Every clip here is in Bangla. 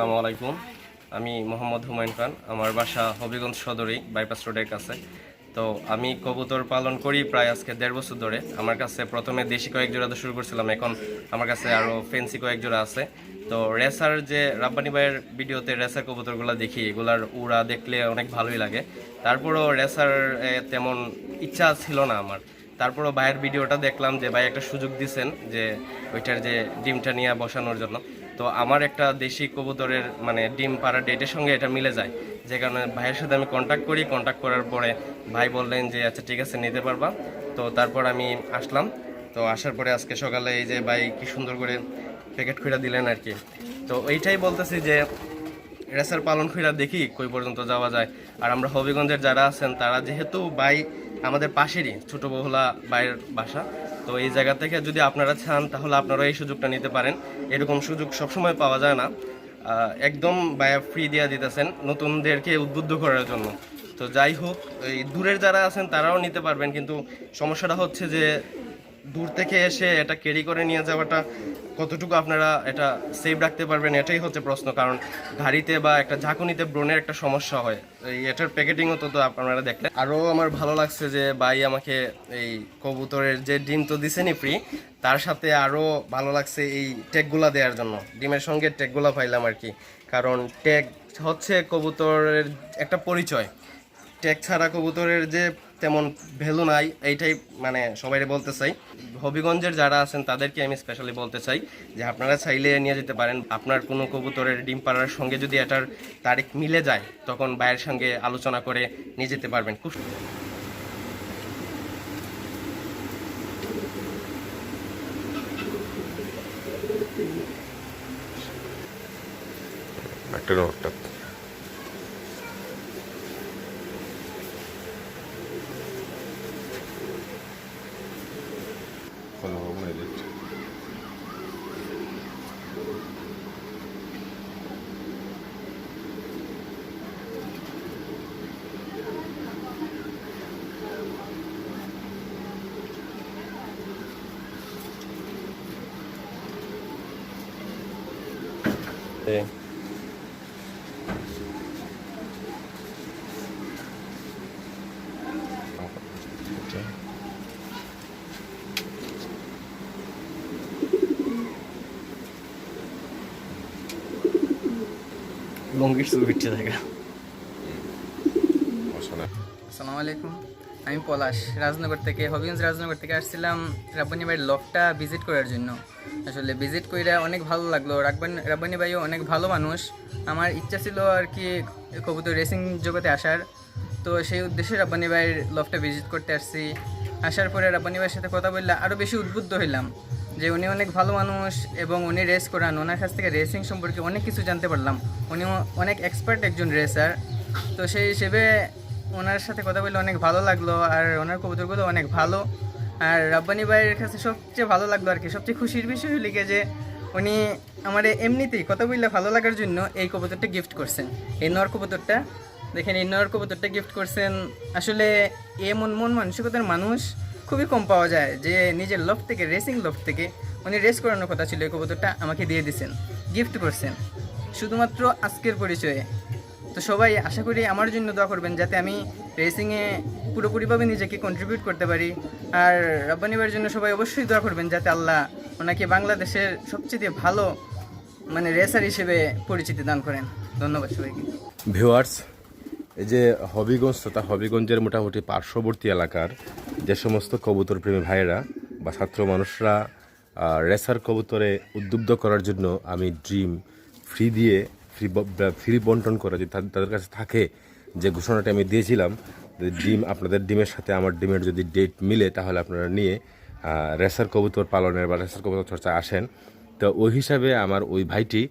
আসসালামু আলাইকুম। আমি মোহাম্মদ হুমায়ুন খান, আমার বাসা হবিগঞ্জ সদরেই, বাইপাস রোডের কাছে। তো আমি কবুতর পালন করি প্রায় আজকে দেড় বছর ধরে। আমার কাছে প্রথমে দেশি কয়েক জোড়া তো শুরু করছিলাম, এখন আমার কাছে আরও ফেন্সি কয়েক জোড়া আছে। তো রেসার যে রাব্বানি ভাইয়ের ভিডিওতে রেসার কবুতরগুলো দেখি, এগুলার উড়া দেখলে অনেক ভালোই লাগে। তারপরও রেসার তেমন ইচ্ছা ছিল না আমার। তারপরও ভাইয়ের ভিডিওটা দেখলাম যে ভাই একটা সুযোগ দিছেন যে ওইটার যে ডিমটা নিয়ে বসানোর জন্য। তো আমার একটা দেশি কবুতরের মানে ডিম পাড়ার ডেটের সঙ্গে এটা মিলে যায়। যে কারণে ভাইয়ের সাথে আমি কন্ট্যাক্ট করি কন্ট্যাক্ট করার পরে ভাই বললেন যে আচ্ছা ঠিক আছে, নিতে পারবা। তো তারপর আমি আসলাম। তো আসার পরে আজকে সকালে এই যে ভাই কি সুন্দর করে প্যাকেট খুঁড়া দিলেন আর কি। তো এইটাই বলতেছি যে, রেসার পালন খুঁড়া দেখি কই পর্যন্ত যাওয়া যায়। আর আমরা হবিগঞ্জের যারা আছেন, তারা যেহেতু বাই আমাদের পাশেরই ছোট বহুলা বাইরের বাসা তো এই জায়গা থেকে যদি আপনারা চান, তাহলে আপনারা এই সুযোগটা নিতে পারেন। এরকম সুযোগ সবসময় পাওয়া যায় না। একদম বায়া ফ্রি দিয়ে দিতেছেন নতুনদেরকে উদ্বুদ্ধ করার জন্য। তো যাই হোক, এই দূরের যারা আছেন, তারাও নিতে পারবেন। কিন্তু সমস্যাটা হচ্ছে যে দূর থেকে এসে এটা ক্যারি করে নিয়ে যাওয়াটা কতটুকু আপনারা এটা সেভ রাখতে পারবেন, এটাই হচ্ছে প্রশ্ন। কারণ গাড়িতে বা একটা ঝাঁকুনিতে ব্রণের একটা সমস্যা হয়। এই এটার প্যাকেটিংও তো আপনারা দেখলে আরও আমার ভালো লাগছে যে ভাই আমাকে এই কবুতরের যে ডিম তো দিছেনি ফ্রি তার সাথে আরও ভালো লাগছে এই ট্যাগগুলা দেওয়ার জন্য। ডিমের সঙ্গে ট্যাগগুলা পাইলাম আর কি। কারণ ট্যাগ হচ্ছে কবুতরের একটা পরিচয়। ট্যাগ ছাড়া কবুতরের যে তেমন ভ্যালু নাই, এইটাই মানে সবাই বলতে চাই। হবিগঞ্জের যারা আছেন, তাদেরকে আমি স্পেশালি বলতে চাই যে আপনারা চাইলে নিয়ে যেতে পারেন। আপনার কোনো কবুতরের ডিম পাড়ার সঙ্গে যদি এটার তারিখ মিলে যায়, তখন ভাইয়ের সঙ্গে আলোচনা করে নিয়ে যেতে পারবেন। খুব একটা লঙ্গির সুবিধা দেখা। অসনা আসসালামু আলাইকুম। আমি পলাশ, রাজনগর থেকে, হবিগঞ্জ রাজনগর থেকে আসছিলাম রাব্বানি ভাইয়ের লফটা ভিজিট করার জন্য। আসলে ভিজিট কইরা অনেক ভালো লাগল। রাব্বানি রাব্বানি ভাইও অনেক ভালো মানুষ। আমার ইচ্ছা ছিল আর কি কবুতর রেসিং জগতে আসার। তো সেই উদ্দেশ্যে রাব্বানি ভাইয়ের লফটা ভিজিট করতে আসছি। আসার পরে রাব্বানি ভাইয়ের সাথে কথা বললে আরও বেশি উদ্বুদ্ধ হইলাম যে উনি অনেক ভালো মানুষ এবং উনি রেস করান। ওনার কাছ থেকে রেসিং সম্পর্কে অনেক কিছু জানতে পারলাম। উনি অনেক এক্সপার্ট একজন রেসার তো সেই হিসেবে ওনার সাথে কথা বলে অনেক ভালো লাগল, আর ওনার কবুতরগুলো অনেক ভালো। আর রাব্বানি ভাইয়ের কাছে সবচেয়ে ভালো লাগল আর কি, সবচেয়ে খুশির বিষয় হলো যে উনি আমার এমনিতেই কথা বললে ভালো লাগার জন্য এই কবুতরটা গিফট করছেন। এই নর কবুতরটা, দেখেন এই নর কবুতরটা গিফট করছেন। আসলে এমন মন মানসিকতার মানুষ খুবই কম পাওয়া যায়, যে নিজের লফ থেকে রেসিং লফ থেকে উনি রেস করানোর কথা ছিল এই কবুতরটা আমাকে দিয়ে দিছেন গিফট করছেন। শুধুমাত্র আজকের পরিচয়ে। তো সবাই আশা করি আমার জন্য দোয়া করবেন যাতে আমি রেসিংয়ে পুরোপুরিভাবে নিজেকে কন্ট্রিবিউট করতে পারি। আর রব্বানিবার জন্য সবাই অবশ্যই দোয়া করবেন যাতে আল্লাহ ওনাকে বাংলাদেশের সবচেয়ে ভালো মানে রেসার হিসেবে পরিচিতি দান করেন। ধন্যবাদ সবাইকে। ভিউয়ার্স, এই যে হবিগঞ্জ তথা হবিগঞ্জের মোটামুটি পার্শ্ববর্তী এলাকার যে সমস্ত কবুতর প্রেমী ভাইয়েরা বা ছাত্র মানুষরা রেসার কবুতরে উদ্বুদ্ধ করার জন্য আমি ড্রিম ফ্রি দিয়ে ফ্রি ফ্রি বন্টন করে যদি তাদের- কাছে থাকে যে ঘোষণাটা আমি দিয়েছিলাম ডিম আপনাদের ডিমের সাথে আমার ডিমের যদি ডেট মিলে তাহলে আপনারা নিয়ে রেসার কবুতর পালনের বা রেসার কবুতর চর্চা আসেন। তো ওই হিসাবে আমার ওই ভাইটি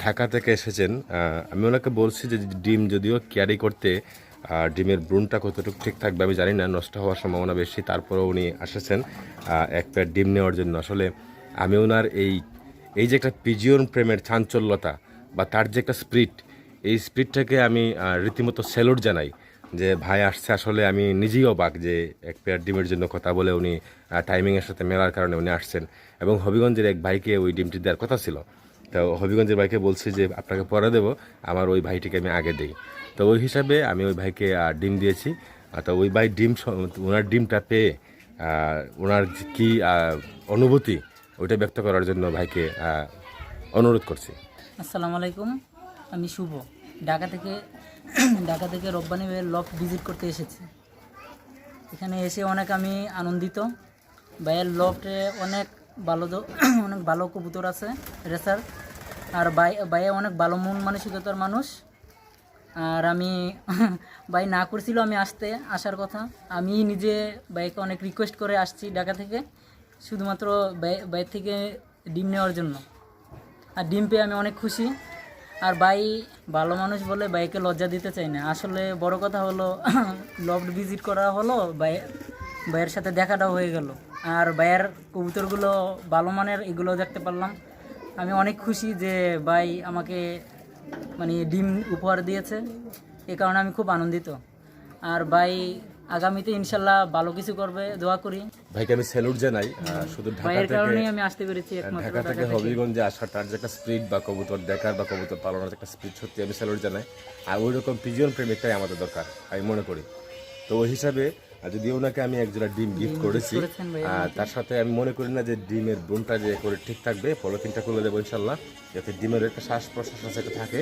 ঢাকা থেকে এসেছেন। আমি ওনাকে বলছি যে ডিম যদিও ক্যারি করতে ডিমের ব্রুনটা কতটুকু ঠিক থাকবে আমি জানি না নষ্ট হওয়ার সম্ভাবনা বেশি তারপরেও উনি এসেছেন আহ, এক প্লেট ডিম নেওয়ার জন্য। আসলে আমি ওনার এই এই যে একটা পিজিয়ন প্রেমের চাঞ্চল্যতা বা তার যে একটা স্প্রিট, এই স্পিডটাকে আমি রীতিমতো স্যালুট জানাই যে, ভাই, আসছে আসলে আমি নিজেই অবাক যে, এক পেয়ার ডিমের জন্য কথা বলে উনি টাইমিংয়ের সাথে মেলার কারণে উনি আসছেন। এবং হবিগঞ্জের এক ভাইকে ওই ডিমটি দেওয়ার কথা ছিল। তো হবিগঞ্জের ভাইকে বলছি যে, আপনাকে পরে দেবো, আমার ওই ভাইটিকে আমি আগে দিই। তো ওই হিসাবে আমি ওই ভাইকে ডিম দিয়েছি। তো ওই ভাই ডিম ওনার ডিমটা পেয়ে ওনার কী অনুভূতি, ওইটা ব্যক্ত করার জন্য ভাইকে অনুরোধ করছি। আসসালামু আলাইকুম। আমি শুভ। ঢাকা থেকে ঢাকা থেকে রব্বানি ভাইয়ের লফট ভিজিট করতে এসেছি। এখানে এসে অনেক আমি আনন্দিত। ভাইয়ের লফটে অনেক ভালো অনেক ভালো কবুতর আছে রেসার আর ভাই, ভাইয়ে অনেক ভালো মন মানসিকতার মানুষ। আর আমি, ভাই না করছিল আমি আসতে, আসার কথা। আমি নিজে ভাইকে অনেক রিকোয়েস্ট করে আসছি ঢাকা থেকে, শুধুমাত্র ভাই থেকে ডিম নেওয়ার জন্য। আর ডিম পেয়ে আমি অনেক খুশি। আর ভাই ভালো মানুষ বলে ভাইকে লজ্জা দিতে চাই না। আসলে বড় কথা হলো লফট ভিজিট করা হলো, ভাই, ভাইয়ের সাথে দেখাটাও হয়ে গেল। আর ভাইয়ের কবুতরগুলো ভালো মানের এগুলো দেখতে পারলাম। আমি অনেক খুশি যে ভাই আমাকে মানে ডিম উপহার দিয়েছে। এ কারণে আমি খুব আনন্দিত। আর ভাই আগামীতে ইনশাল্লাহ ভালো কিছু করবে দোয়া করি। ভাইকে আমি স্যালুট জানাই শুধু ঢাকা থেকে আমি আসতে পেরেছি একমাত্র ঢাকা থেকে হবিগঞ্জে আসার তার যে একটা স্পিড বা কবুতর দেখার বা কবুতর পালনের একটা স্পিড সত্যি আমি স্যালুট জানাই। আর ওই রকম পিজন প্রেমিকটাই আমাদের দরকার আমি মনে করি। তো ওই হিসাবে যদি ওনাকে আমি একজোড়া ডিম গিফট করেছি তার সাথে আমি মনে করি না যে ডিমের বোনটা যে করে ঠিক থাকবে পলিথিনটা খুলে দেবো ইনশাল্লাহ যাতে ডিমের একটা শ্বাস প্রশ্বাস সেটা থাকে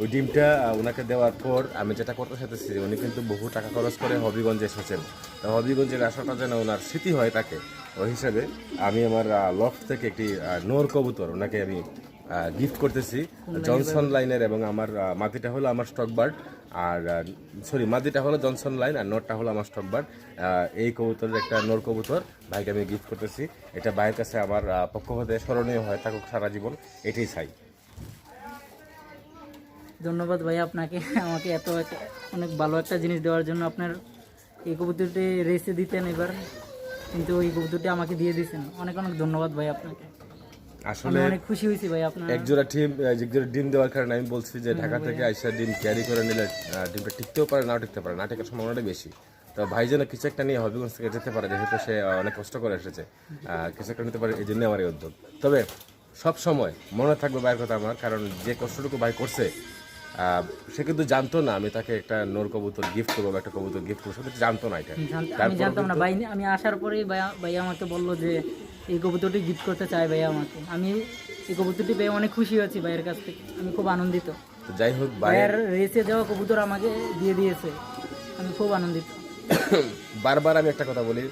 ওই ডিমটা ওনাকে দেওয়ার পর আমি যেটা করতে চাইতেছি উনি কিন্তু বহু টাকা খরচ করে হবিগঞ্জে এসেছেন। তো হবিগঞ্জের আসাটা যেন ওনার স্মৃতি হয় তাকে ওই হিসাবে আমি আমার লফট থেকে একটি নোর কবুতর ওনাকে আমি গিফট করতেছি। জনসন লাইনের এবং আমার মাটিটা হলো আমার স্টক বার্ড আর সরি মাদিটা হলো জনসন লাইন আর নোটটা হলো আমার স্টক বার্ড এই কবুতরের একটা নোর কবুতর ভাইকে আমি গিফট করতেছি। এটা ভাইয়ের কাছে আমার পক্ষ হতে স্মরণীয় হয় থাকুক সারা জীবন এটাই চাই। ধন্যবাদ ভাই আপনাকে। আমাকে এত অনেক ভালো একটা জিনিস দেওয়ার জন্য আপনার এই কবুতরটি রেসে দিতেন এবার। কিন্তু ওই কবুতরটি আমাকে দিয়ে দিয়েছেন। অনেক অনেক ধন্যবাদ ভাই আপনাকে। আসলে অনেক খুশি হয়েছি ভাই আপনার একজোড়া ডিম একজোড়া ডিম দেওয়ার কারণে আমি বলছি যে ঢাকা থেকে আইসা ডিম ক্যারি করে নিলে ডিমটা টিকতেও পারে নাও টিকতে পারে না টিকার সম্ভাবনাটা বেশি। তো ভাই যেন কিছু একটা নিয়ে হবিগঞ্জ থেকে যেতে পারে যেহেতু সে অনেক কষ্ট করে এসেছে কিছু একটা নিতে পারে এই জন্য আমার এই উদ্যোগ। তবে সব সময় মনে থাকবে ভাইয়ের কথা আমার কারণ যে কষ্টটুকু ভাই করছে সে কিন্তু জানতো না আমি তাকে একটা নোর কবুতর গিফট করব একটা কবুতর গিফট করব সে জানতো না এটা। আমি জানতাম না। ভাই আমি আসার পরেই ভাই আমাকে বলল যে এই কবুতরটি গিফট করতে চায় ভাই আমাকে। আমি এই কবুতরটি পেয়ে অনেক খুশি হয়েছি ভাইয়ের কাছ থেকে। আমি খুব আনন্দিত। তো যাই হোক ভাইয়ের রেসে যাওয়া কবুতর আমাকে দিয়ে দিয়েছে। আমি খুব আনন্দিত। বারবার আমি একটা কথা বলি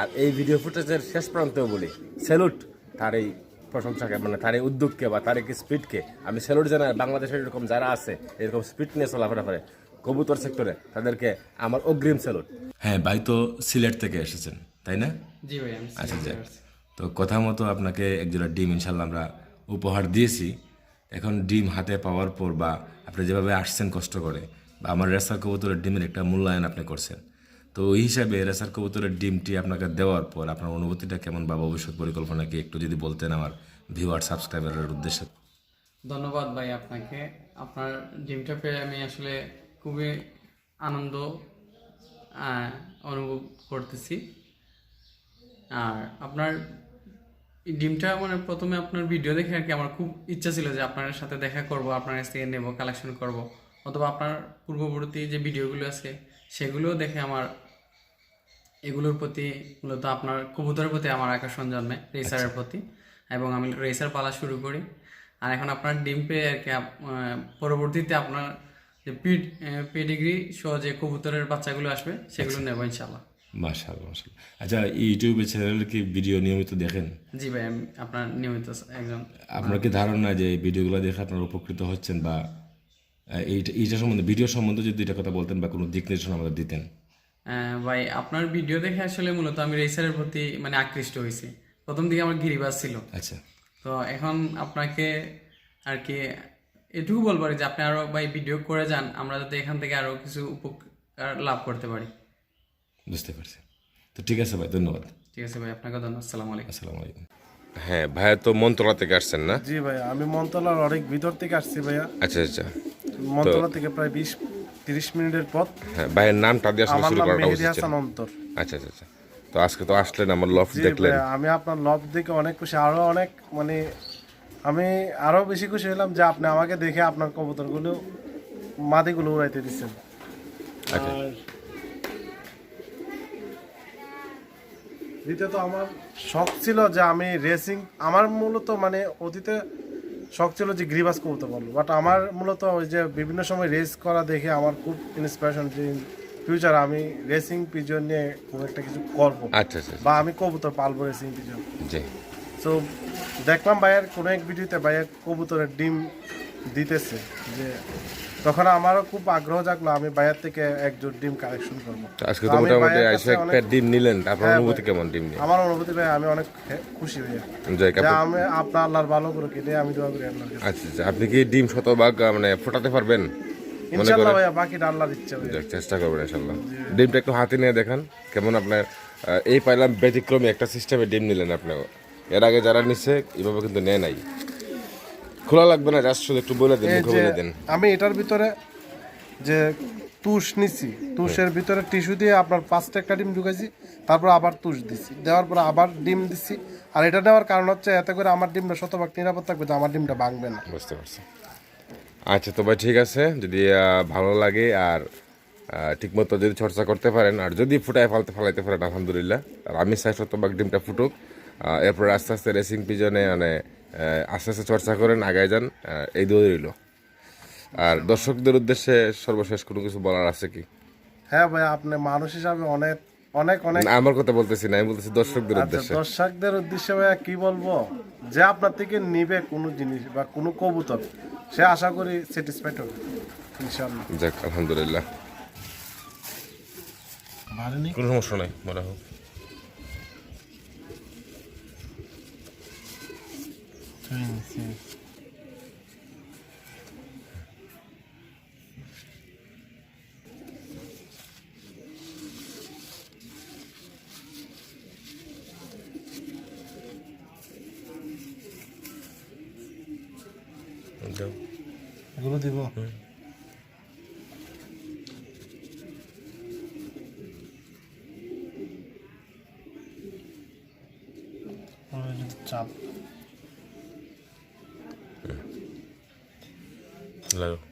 আর এই ভিডিও ফুটেজের শেষ প্রান্তেও বলি স্যালুট তার এই প্রশংসাকে মানে তার এই উদ্যোগকে বা তার এই স্পিডকে আমি স্যালুট জানাই। বাংলাদেশের এরকম যারা আছে এরকম স্পিড নিয়ে চলাফেরা করে কবুতর সেক্টরে তাদেরকে আমার অগ্রিম স্যালুট হ্যাঁ ভাই তো সিলেট থেকে এসেছেন তাই না? জি ভাই আচ্ছা আচ্ছা তো কথা মতো আপনাকে একজোড়া ডিম ইনশাল্লাহ আমরা উপহার দিয়েছি। এখন ডিম হাতে পাওয়ার পর বা আপনি যেভাবে আসছেন কষ্ট করে বা আমার রেসার কবুতরের ডিমের একটা মূল্যায়ন আপনি করছেন। তো ওই হিসাবে রেসার কবুতরের ডিমটি আপনাকে দেওয়ার পর আপনার অনুভূতিটা কেমন বা ভবিষ্যৎ পরিকল্পনা কি একটু যদি বলতেন আমার ভিউয়ার সাবস্ক্রাইবারের উদ্দেশ্যে? ধন্যবাদ ভাই আপনাকে। আপনার ডিমটা পেয়ে আমি আসলে খুবই আনন্দ অনুভব করতেছি। আর আপনার ডিমটা মানে প্রথমে আপনার ভিডিও দেখে আর কি আমার খুব ইচ্ছা ছিল যে আপনার সাথে দেখা করব, আপনার কাছ থেকে নেব কালেকশন করব। অথবা আপনার পূর্ববর্তী যে ভিডিওগুলো আছে সেগুলোও দেখে আমার এগুলোর প্রতি মূলত আপনার কবুতরের প্রতি আমার আকর্ষণ জন্মে রেসারের প্রতি। এবং আমি রেসার পালা শুরু করি। আর এখন আপনার ডিম পেয়ে আর কি পরবর্তীতে আপনার যে পিড পেডিগ্রি সহ যে কবুতরের বাচ্চাগুলো আসবে সেগুলো নেব ইনশাল্লাহ মাশাআল্লাহ মাশাআল্লাহ। আচ্ছা ইউটিউবে চ্যানেলে কি ভিডিও নিয়মিত দেখেন? জি ভাই আপনার নিয়মিত একজন আপনার কি ধারণা যে ভিডিওগুলো দেখে আপনারা উপকৃত হচ্ছেন বা এইটা এইটা সম্বন্ধে ভিডিও সম্বন্ধে যদি এটা কথা বলতেন বা কোনো দিক নির্দেশনা আমাদের দিতেন। ভাই আপনার ভিডিও দেখে আসলে মূলত আমি রেসারের প্রতি মানে আকৃষ্ট হয়েছি। প্রথম দিকে আমার গিরিবাজ ছিল। আচ্ছা। তো এখন আপনাকে আর কি এটুকু বলব যে আপনি আরও ভাই ভিডিও করে যান আমরা যাতে এখান থেকে আরও কিছু উপকার লাভ করতে পারি। বুঝতে পারছি। তো ঠিক আছে ভাই ধন্যবাদ। ঠিক আছে ভাই আপনাকে ধন্যবাদ। আসসালামু আলাইকুম। আসসালামু আলাইকুম। হ্যাঁ ভাইয়া তো মন্ত্রণা থেকে আসছেন না? জি ভাইয়া আমি মন্তলার অনেক ভিতর থেকে আসছি ভাইয়া। আচ্ছা আচ্ছা। মন্তলা থেকে প্রায় বিশ তিরিশ মিনিটের পথ। হ্যাঁ ভাইয়ের নামটা দিয়ে আসলে শুরু করাটা উচিত হাসান অন্তর। আচ্ছা আচ্ছা আচ্ছা। তো আজকে তো আসলেন আমার লফট দেখলেন। আমি আপনার লব দেখে অনেক খুশি আরও অনেক মানে আমি আরও বেশি খুশি হলাম যে আপনি আমাকে দেখে আপনার কবুতরগুলো মাদিগুলো উড়াইতে দিচ্ছেন। আচ্ছা। দ্বিতীয়ত আমার শখ ছিল যে আমি রেসিং আমার মূলত মানে অতীতে শখ ছিল যে গ্রিবাস করতে বলব বাট আমার মূলত ওই যে বিভিন্ন সময় রেস করা দেখে আমার খুব ইন্সপিরেশন যে ফিউচার আমি রেসিং পিজন নিয়ে খুব একটা কিছু করব। আচ্ছা আচ্ছা বা আমি কবুতর পালবো রেসিং পিজন জি। তো দেখলাম ভাইয়ার কোনো এক ভিডিওতে ভাইয়ের কবুতরের ডিম দিতেছে। যে তখন আমারও খুব আগ্রহ জাগলো আমি বাইরের থেকে এক জোড় ডিম কালেকশন করব। আজকে তো মোটামুটি আইসো কাছে একটা ডিম নিলেন আপনার হ্যাঁ, অনুভূতি কেমন ডিম নিয়ে? আমার অনুভূতি ভাই আমি অনেক খুশি ভাইয়া। যাই আমি আপনার আল্লাহর ভালো করে কেটে আমি দোয়া করি আল্লাহর কাছে। আচ্ছা আচ্ছা আপনি কি ডিম শতভাগ মানে ফোটাতে পারবেন? ইনশাল্লাহ করেন? ভাইয়া বাকিটা আল্লাহর ইচ্ছা যাক, চেষ্টা করবেন ইনশাল্লাহ। ডিমটা একটু হাতে নিয়ে দেখান কেমন আপনার এই পাইলাম ব্যতিক্রমী একটা সিস্টেমে ডিম নিলেন আপনি এর আগে যারা নিচ্ছে এভাবে কিন্তু নেয় নাই। খোলা লাগবে না জাস্ট শুধু একটু বলে দিন মুখে বলে দিন। আমি এটার ভিতরে যে তুষ নিছি তুষের ভিতরে টিস্যু দিয়ে আপনার পাঁচটা একটা ডিম ঢুকাইছি তারপর আবার তুষ দিছি। দেওয়ার পর আবার ডিম দিছি। আর এটা দেওয়ার কারণ হচ্ছে এতে করে আমার ডিমটা শতভাগ নিরাপদ থাকবে যে আমার ডিমটা ভাঙবে না। বুঝতে পারছি। আচ্ছা তো ভাই ঠিক আছে যদি ভালো লাগে আর ঠিক মতো যদি চর্চা করতে পারেন আর যদি ফুটায় ফালতে ফালাইতে পারেন আলহামদুলিল্লাহ আর আমি চাই শতভাগ ডিমটা ফুটুক। এরপরে আস্তে আস্তে রেসিং পিজনে মানে আস্তে আস্তে চর্চা করেন আগায় যান এই দৌড় রইল। আর দর্শকদের উদ্দেশ্যে সর্বশেষ কোনো কিছু বলার আছে কি? হ্যাঁ ভাই আপনি মানুষ হিসাবে অনেক অনেক অনেক আমার কথা বলতেছি না আমি বলতেছি দর্শকদের আচ্ছা উদ্দেশ্যে। দর্শকদের উদ্দেশ্যে ভাইয়া কি বলব? যে আপনার থেকে নিবে কোনো জিনিস বা কোনো কবুতর সে আশা করি স্যাটিসফাইড হবে ইনশাল্লাহ যাক আলহামদুলিল্লাহ। কোনো সমস্যা নাই বলা হোক দাও। এগুলো দিব চাপ লাগো